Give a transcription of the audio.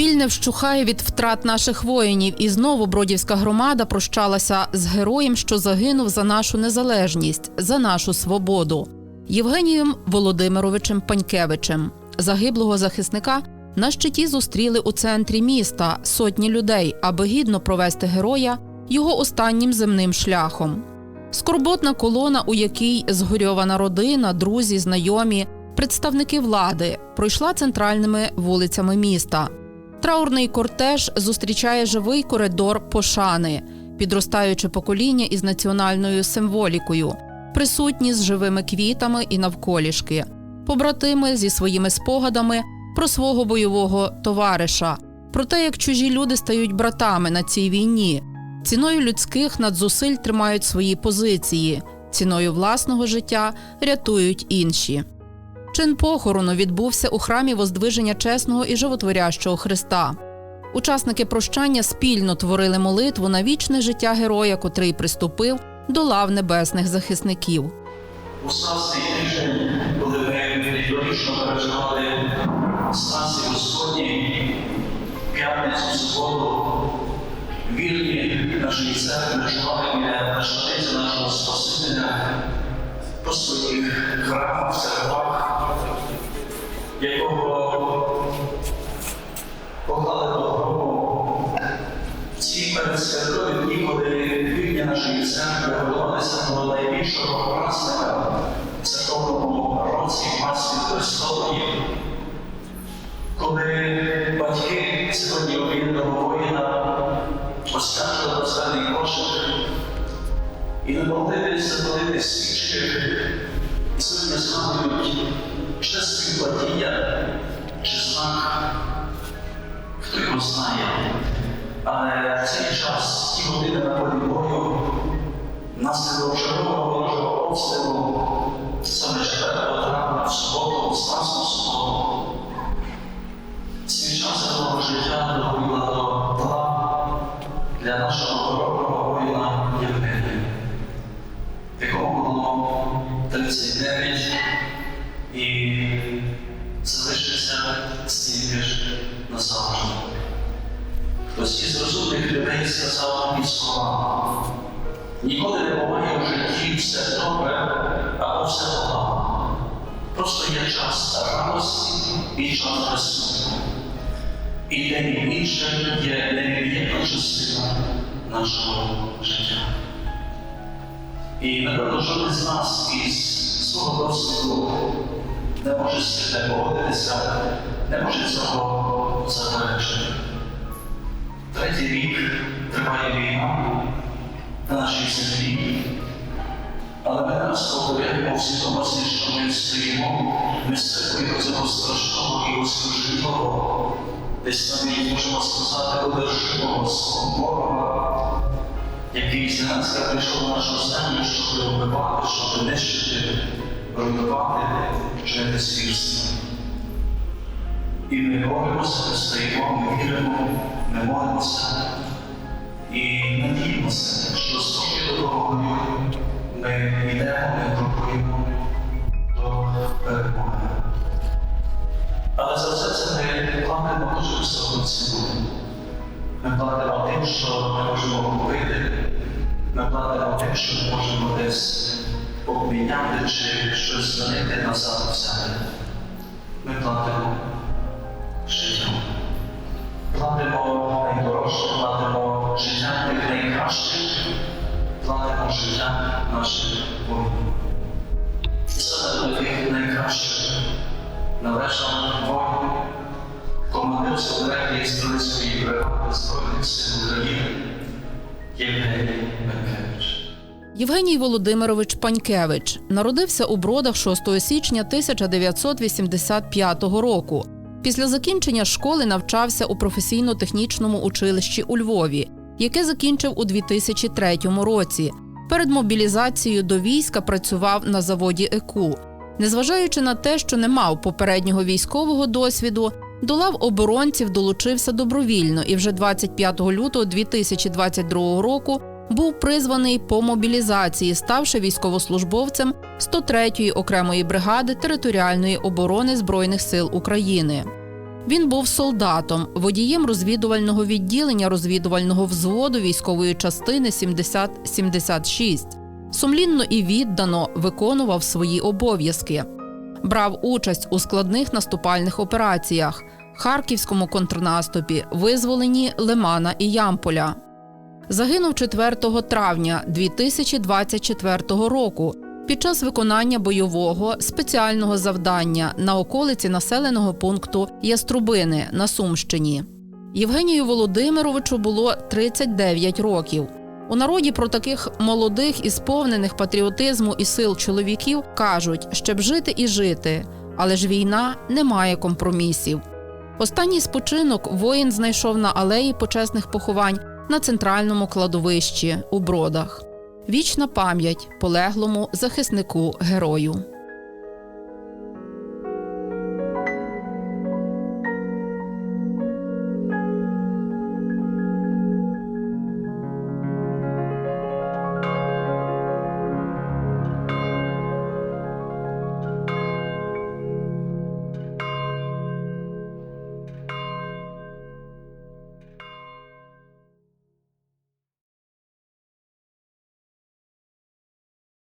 Біль не вщухає від втрат наших воїнів, і знову бродівська громада прощалася з героєм, що загинув за нашу незалежність, за нашу свободу. Євгенієм Володимировичем Панькевичем, загиблого захисника, на щиті зустріли у центрі міста сотні людей, аби гідно провести героя його останнім земним шляхом. Скорботна колона, у якій згорьована родина, друзі, знайомі, представники влади, пройшла центральними вулицями міста. Траурний кортеж зустрічає живий коридор пошани, підростаюче покоління із національною символікою, присутні з живими квітами і навколішки, побратими зі своїми спогадами про свого бойового товариша, про те, як чужі люди стають братами на цій війні, ціною людських надзусиль тримають свої позиції, ціною власного життя рятують інші. Чин похорону відбувся у храмі Воздвиження чесного і животворящого Христа. Учасники прощання спільно творили молитву на вічне життя героя, котрий приступив до лав небесних захисників. У Станції тиждень, коли ми рідорічно переживали станції Господні, п'ятницю, суботу, вірні нашої церкви наживали біля нашого Спасителя по своїх храмах, церквах, якого поклали до гробу. Ці передсвяткові дні, коли вірні нашої церкви готувалися до найбільшого праздника в церковному році Маслі Христової, коли батьки сьогодні об'єднаного воїна освячили останній кошик і не могли запалити свічки, сьогодні згадують чи співпадіння, чи знак, хто його знає. Але в цей час, ті години на полі бою, наслідок чергового ворожого обстрілу, саме 4 травня в суботу, в Станську суботу, свій час свого життя доповіла до тла для нашого хороброго 39 і залишився стільки ж назавжди. Хтось із розумних людей сказав мені слова. Ніколи не буває в житті все добре або все погано. Просто є час радості і час присутку. І день і інше є невід'ємна частина нашого життя. І напевно, жоден з нас із свого досвіду не може з цим не погодитися, не може цього заперечити. Третій рік триває війна на нашій землі, але ми нас повторяємо в свідомості, що ми стоїмо ми місцевою цього страшного і ослужливого, десь навіть можемо сказати, одержимого свого ворога, який зненацька прийшов на нашу землю, щоб вбивати, щоб нищити, руйнувати, чинити звірства. І ми молимося, ми стоїмо, ми віримо, ми молимося і надіємося, що з до того ми йдемо, ми крокуємо до перемоги. Але за все це ми платимо дуже високу ціну. Ми платимо тим, що ми можемо купити, ми платимо тим, що ми можемо десь обміняти чи щось змінити назад взяти. Ми платимо життям. Платимо найдорожче, платимо життя тих найкращих, платимо життя наших воїнів. Саме до тих найкращих належав 43-ї стрілецької бригади Збройних сил України Євгеній Бенкевич. Євгеній Володимирович Панькевич народився у Бродах 6 січня 1985 року. Після закінчення школи навчався у професійно-технічному училищі у Львові, яке закінчив у 2003 році. Перед мобілізацією до війська працював на заводі ЕКУ. Незважаючи на те, що не мав попереднього військового досвіду, до лав оборонців долучився добровільно і вже 25 лютого 2022 року був призваний по мобілізації, ставши військовослужбовцем 103-ї окремої бригади територіальної оборони Збройних сил України. Він був солдатом, водієм розвідувального відділення розвідувального взводу військової частини 7076. Сумлінно і віддано виконував свої обов'язки. Брав участь у складних наступальних операціях, Харківському контрнаступі, визволенні Лимана і Ямполя. Загинув 4 травня 2024 року під час виконання бойового спеціального завдання на околиці населеного пункту Яструбини на Сумщині. Євгенію Володимировичу було 39 років. У народі про таких молодих і сповнених патріотизму і сил чоловіків кажуть, щоб жити і жити, але ж війна не має компромісів. Останній спочинок воїн знайшов на алеї почесних поховань на центральному кладовищі у Бродах. Вічна пам'ять полеглому захиснику герою.